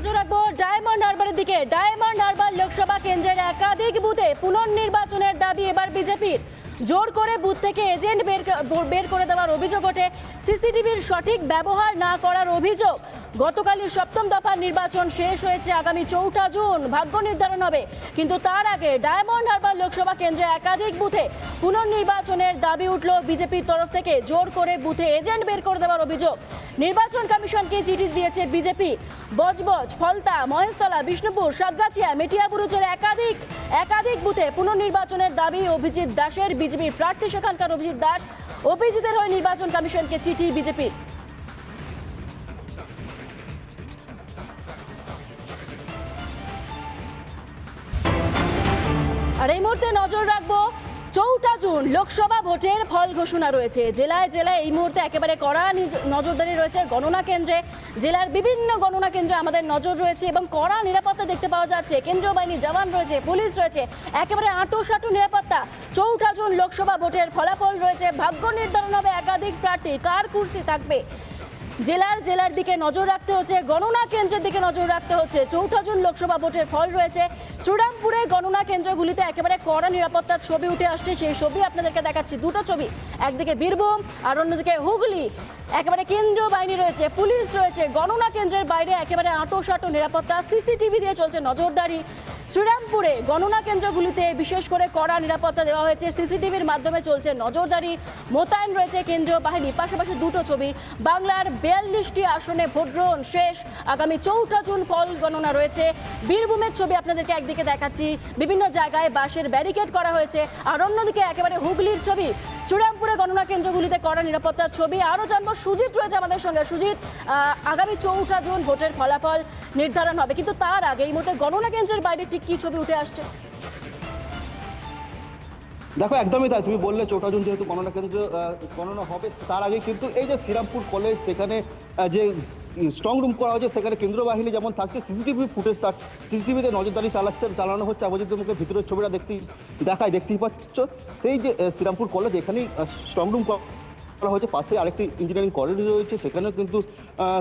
নজর রাখব ডায়মন্ড হারবারের দিকে। ডায়মন্ড হারবার লোকসভা কেন্দ্রের একাধিক বুথে পুনর্নির্বাচনের দাবি এবার বিজেপির। জোর করে বুথ থেকে এজেন্ট বের বের করে দেওয়ার অভিযোগ ওঠে। সিসিটিভির সঠিক ব্যবহার না করার অভিযোগ গতকালই সপ্তম দফার নির্বাচন শেষ হয়েছে আগামী চৌঠা জুন। ভাগ্য নির্ধারণ হবে। কিন্তু তার আগে ডায়মন্ড হারবার লোকসভা কেন্দ্রে একাধিক বুথে পুনর্নির্বাচনের দাবি উঠল বিজেপির তরফ থেকে। জোর করে বুথে এজেন্ট বের করে দেওয়ার অভিযোগ। নির্বাচন কমিশনকে চিঠি দিয়েছে বিজেপি। বজবজ, ফলতা, মহেশতলা, বিষ্ণুপুর, সাতগাছিয়া মেটিয়াবুরুজের একাধিক একাধিক বুথে পুনর্নির্বাচনের দাবি অভিজিৎ দাসের। বিজেপির প্রার্থী সেখানকার অভিজিৎ দাস। অভিজিতের হয়ে নির্বাচন কমিশনকে চিঠি বিজেপির। আর এই মুহূর্তে নজর রাখব চৌঠা জুন লোকসভা ভোটের ফল ঘোষণা রয়েছে। জেলায় জেলায় এই মুহূর্তে একেবারে কড়া নিজ- নজরদারি রয়েছে গণনা কেন্দ্রে। জেলার বিভিন্ন গণনা কেন্দ্রে আমাদের নজর রয়েছে এবং কড়া নিরাপত্তা দেখতে পাওয়া যাচ্ছে। কেন্দ্রীয় বাহিনী জওয়ান রয়েছে, পুলিশ রয়েছে, একেবারে আঁটো সাঁটো নিরাপত্তা। চৌঠা জুন লোকসভা ভোটের ফলাফল রয়েছে। ভাগ্য নির্ধারণ হবে একাধিক প্রার্থী। কার কুর্সি থাকবে? জেলার জেলার দিকে নজর রাখতে হচ্ছে, গণনা কেন্দ্রের দিকে নজর রাখতে হচ্ছে। চৌঠা জুন লোকসভা ভোটের ফল রয়েছে। শ্রীরামপুরে গণনা কেন্দ্রগুলিতে একেবারে কড়া নিরাপত্তার ছবি উঠে আসছে। সেই ছবি আপনাদেরকে দেখাচ্ছি। দুটো ছবি, একদিকে বীরভূম আর অন্যদিকে হুগলি। একেবারে কেন্দ্রীয় বাহিনী রয়েছে, পুলিশ রয়েছে। গণনা কেন্দ্রের বাইরে একেবারে আঁটো সাঁটো নিরাপত্তা, সিসিটিভি দিয়ে চলছে নজরদারি। শ্রীরামপুরে গণনা কেন্দ্রগুলিতে বিশেষ করে কড়া নিরাপত্তা দেওয়া হয়েছে। সিসিটিভির মাধ্যমে চলছে নজরদারি। মোতায়েন রয়েছে কেন্দ্রীয় বাহিনী। পাশাপাশি দুটো ছবি। বাংলার বিয়াল্লিশটি আসনে ভোট গ্রহণ শেষ। আগামী চৌঠা জুন ফল গণনা রয়েছে। বীরভূমের ছবি আপনাদেরকে একদিকে দেখাচ্ছি। বিভিন্ন জায়গায় বাঁশের ব্যারিকেড করা হয়েছে। আর অন্যদিকে একেবারে হুগলির ছবি। শ্রীরামপুরে গণনা কেন্দ্রগুলিতে কড়া নিরাপত্তার ছবি। আরও জানব সুজিত রয়েছে আমাদের সঙ্গে। সুজিত আগামী চৌঠা জুন ভোটের ফলাফল নির্ধারণ হবে। কিন্তু তার আগে এই মুহূর্তে গণনা কেন্দ্রের বাইরে কি ছবি উঠে আসছে? দেখো, একদমই তাই। তুমি বললে চৌঠা যেহেতু গণনা কেন্দ্র গণনা হবে, তার আগে কিন্তু এই যে শ্রীরামপুর কলেজ সেখানে যে স্ট্রং রুম করা হয়েছে, সেখানে কেন্দ্রীয় বাহিনী যেমন থাকছে সিসিটিভি ফুটেজ তার সিসিটিভিতে নজরদারি চালাচ্ছে, চালানো হচ্ছে অবজিত মুখে ভিতরের ছবিটা দেখতেই, দেখায়, দেখতেই পাচ্ছ। সেই যে শ্রীরামপুর কলেজ এখানেই স্ট্রং রুম করা হয়েছে, পাশে আরেকটি ইঞ্জিনিয়ারিং কলেজ রয়েছে, সেখানেও কিন্তু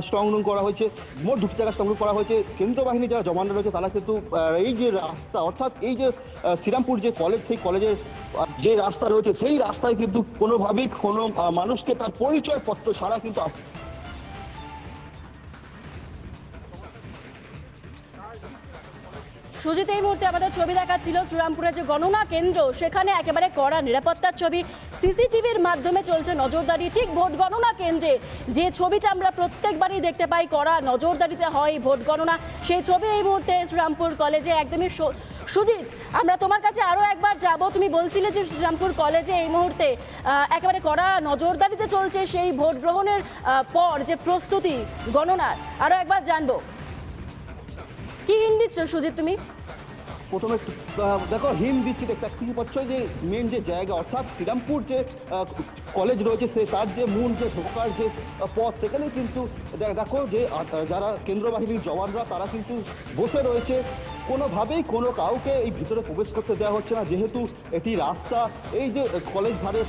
স্ট্রং রুম করা হয়েছে। মোট দুটি জায়গায় স্ট্রং রুম করা হয়েছে। কেন্দ্রীয় বাহিনী যারা জওয়ানরা রয়েছে, তারা কিন্তু এই যে রাস্তা, অর্থাৎ এই যে শ্রীরামপুর যে কলেজ সেই কলেজের যে রাস্তা রয়েছে, সেই রাস্তায় কিন্তু কোনোভাবেই কোনো মানুষকে তার পরিচয় পত্র ছাড়া কিন্তু আসতে সুজিত, এই মুহূর্তে আমাদের ছবি দেখাচ্ছিল শ্রীরামপুরের যে গণনা কেন্দ্র, সেখানে একেবারে কড়া নিরাপত্তার ছবি সিসিটিভির মাধ্যমে চলছে নজরদারি, ঠিক ভোট গণনা কেন্দ্রে। যে ছবিটা আমরা প্রত্যেকবারই দেখতে পাই, কড়া নজরদারিতে হয় ভোট গণনা। সেই ছবি এই মুহূর্তে শ্রীরামপুর কলেজে। একদমই সুজিত, আমরা তোমার কাছে আরও একবার যাব। তুমি বলছিলে যে শ্রীরামপুর কলেজে এই মুহূর্তে একেবারে কড়া নজরদারিতে চলছে সেই ভোট গ্রহণের পর যে প্রস্তুতি, গণনার। আরও একবার জানব। কি দিচ্ছ সুজিত, তুমি? প্রথমে দেখো হিম দিচ্ছি দেখতে কি পাচ্ছ যে মেন যে জায়গা অর্থাৎ শ্রীরামপুর যে কলেজ রয়েছে, সে তার যে মূল যে ঢোকার যে পথ সেখানে কিন্তু দেখো যে যারা কেন্দ্র বাহিনীর জওয়ানরা, তারা কিন্তু বসে রয়েছে। কোনোভাবেই কোনো কাউকে এই ভিতরে প্রবেশ করতে দেওয়া হচ্ছে না। যেহেতু এটি রাস্তা, এই যে কলেজ ধারে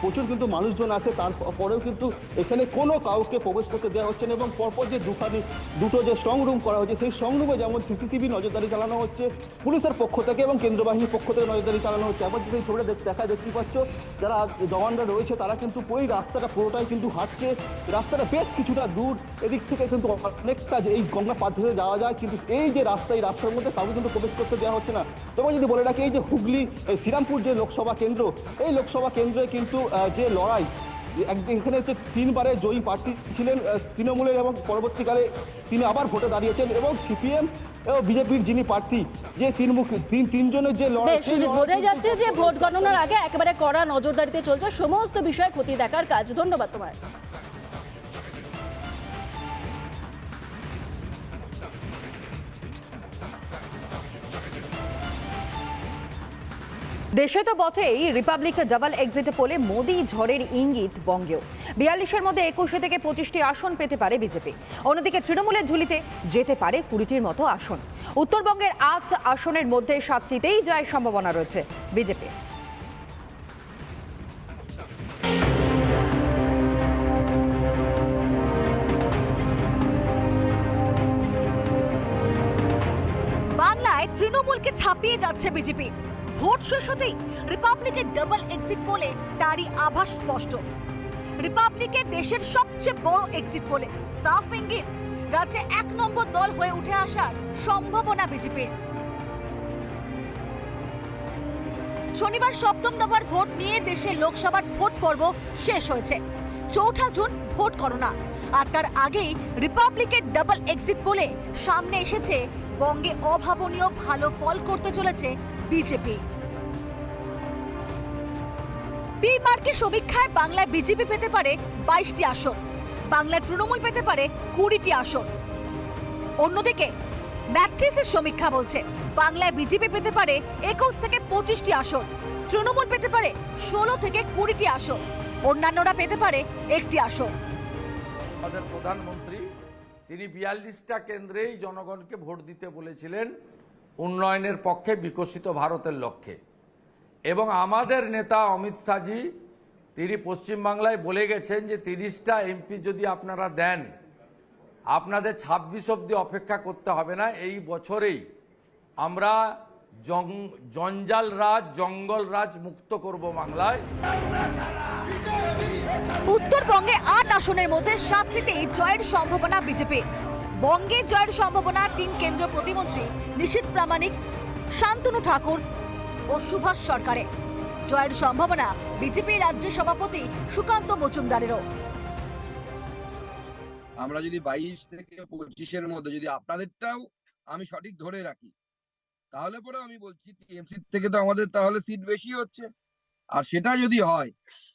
প্রচুর কিন্তু মানুষজন আছে তারপরেও কিন্তু এখানে কোনো কাউকে প্রবেশ করতে দেওয়া হচ্ছে না এবং পরপর যে দুখানি, দুটো যে স্ট্রং রুম করা হচ্ছে সেই স্ট্রং রুমে যেমন সিসিটিভি নজরদারি চালানো হচ্ছে, পুলিশের পক্ষ থেকে এবং কেন্দ্র বাহিনীর পক্ষ থেকে নজরদারি চালানো হচ্ছে। আবার যদি ছবিটা দেখা দেখতে পাচ্ছ, যারা জওয়ানরা রয়েছে তারা কিন্তু ওই রাস্তাটা পুরোটাই কিন্তু হাঁটছে। রাস্তাটা বেশ কিছুটা দূর। এদিক থেকে কিন্তু অনেকটা এই গঙ্গা পার ধরে যাওয়া যায়। কিন্তু এই যে রাস্তা, এই রাস্তার মধ্যে কাউকে কিন্তু প্রবেশ করতে দেওয়া হচ্ছে না। তবে যদি বলে রাখি, এই যে হুগলি শ্রীরামপুর যে লোকসভা কেন্দ্র, এই লোকসভা কেন্দ্রে কিন্তু যে লড়াই এখানে হচ্ছে তিনবারে জয়ী প্রার্থী ছিলেন তৃণমূলের এবং পরবর্তীকালে তিনি আবার ভোটে দাঁড়িয়েছেন এবং সিপিএম এবং বিজেপির যিনি প্রার্থী যে তিন মুখ তিন তিনজনের যে লড়াই বোঝাই যাচ্ছে যে ভোট গণনার আগে একেবারে কড়া নজরদারিতে চলছে সমস্ত বিষয়ে ক্ষতি দেখার কাজ। ধন্যবাদ তোমার দেশে তো বটেই রিপাবলিক ডাবল এক্সিট পোলে মোদি ঝড়ের ইঙ্গিত বঙ্গেও। বিয়াল্লিশের মধ্যে একুশে থেকে পঁচিশটি আসন পেতে পারে বিজেপি। অন্যদিকে তৃণমূলের ঝুলিতে যেতে পারে কুড়িটির মতো আসন। উত্তরবঙ্গের আট আসনের মধ্যে সাতটিতেই জয়ের সম্ভাবনা রয়েছে বিজেপি। বাংলায় তৃণমূলকে ছাপিয়ে যাচ্ছে বিজেপি। ভোট শেষ হতেই রিপাবলিকের ডাবল এক্সিট পোলে তারই আভাস স্পষ্ট। রিপাবলিকের দেশের সবচেয়ে বড় এক্সিট পোলে সাফ ইঙ্গিত, রাজ্যে এক নম্বর দল হয়ে উঠে আসার সম্ভাবনা বিজেপির শনিবার সপ্তম দফার ভোট নিয়ে দেশের লোকসভার ভোট পর্ব শেষ হয়েছে। চৌঠা জুন ভোট গণনা, আর তার আগেই রিপাবলিকের ডাবল এক্সিট পোলে সামনে এসেছে, বঙ্গে অভাবনীয় ভালো ফল করতে চলেছে বিজেপি। পি মার্কে সমীক্ষায় বাংলায় বিজেপি পেতে পারে বাইশটি আসন। বাংলায় তৃণমূল পেতে পারে কুড়িটি আসন। অন্যদিকে, ম্যাট্রিসের সমীক্ষা বলছে, বাংলায় বিজেপি পেতে পারে একুশ থেকে পঁচিশটি আসন। তৃণমূল পেতে পারে ষোলো থেকে কুড়িটি আসন। অন্যান্যরা পেতে পারে একটি আসন। আমাদের প্রধানমন্ত্রী, তিনি বিয়াল্লিশটা কেন্দ্রেই জনগণকে ভোট দিতে বলেছিলেন। উন্নয়নের পক্ষে বিকশিত ভারতের লক্ষ্যে। এবং আমাদের নেতা অমিত শাহজি, তিনি পশ্চিমবাংলায় বলে গেছেন যে তিরিশটা এমপি যদি আপনারা দেন, আপনাদের ছাব্বিশ অবধি অপেক্ষা করতে হবে না। এই বছরেই আমরা জঞ্জাল রাজ, জঙ্গল রাজ মুক্ত করব বাংলায়। উত্তরবঙ্গে আট আসনের মধ্যে সাতটিতেই জয়ের সম্ভাবনা বিজেপি বঙ্গে জয়ের সম্ভাবনা তিন কেন্দ্রীয় প্রতিমন্ত্রী নিশীত প্রামাণিক, শান্তনু ঠাকুর ও সুভাষ সরকারের জয়ের সম্ভাবনা বিজেপি রাজ্য সভাপতি সুকান্ত মজুমদারেরও। আমরা যদি বাইশ থেকে পঁচিশের মধ্যে যদি আপনাদেরটাও আমি সঠিক ধরে রাখি, তাহলে পরে আমি বলছি টিএমসি থেকে তো আমাদের তাহলে সিট বেশি হচ্ছে। আর সেটা যদি হয়,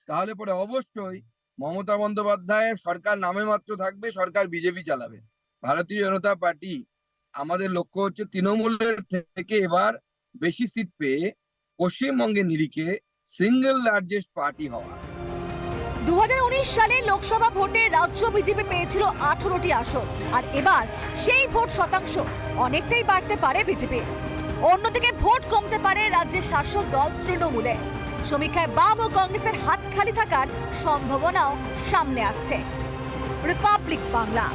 তাহলে পরে অবশ্যই মমতা বন্দ্যোপাধ্যায়ের সরকার নামে মাত্র থাকবে, সরকার বিজেপি চালাবে। ভারতীয় জনতা পার্টি আমাদের লক্ষ্য হচ্ছে তৃণমূলের থেকে এবার বেশি সিট পেয়ে পশ্চিমবঙ্গের নিরিখে সিঙ্গেল লার্জেস্ট পার্টি হওয়া। দু সালে লোকসভা ভোটে রাজ্য বিজেপি পেয়েছিল আঠারোটি আসন, আর এবার সেই ভোট শতাংশ অনেকটাই বাড়তে পারে বিজেপি। অন্যদিকে ভোট কমতে পারে রাজ্যের শাসক দল তৃণমূলে। সমীক্ষায় বাম ও কংগ্রেসের হাত খালি থাকার সম্ভাবনাও সামনে আসছে। রিপাবলিক বাংলা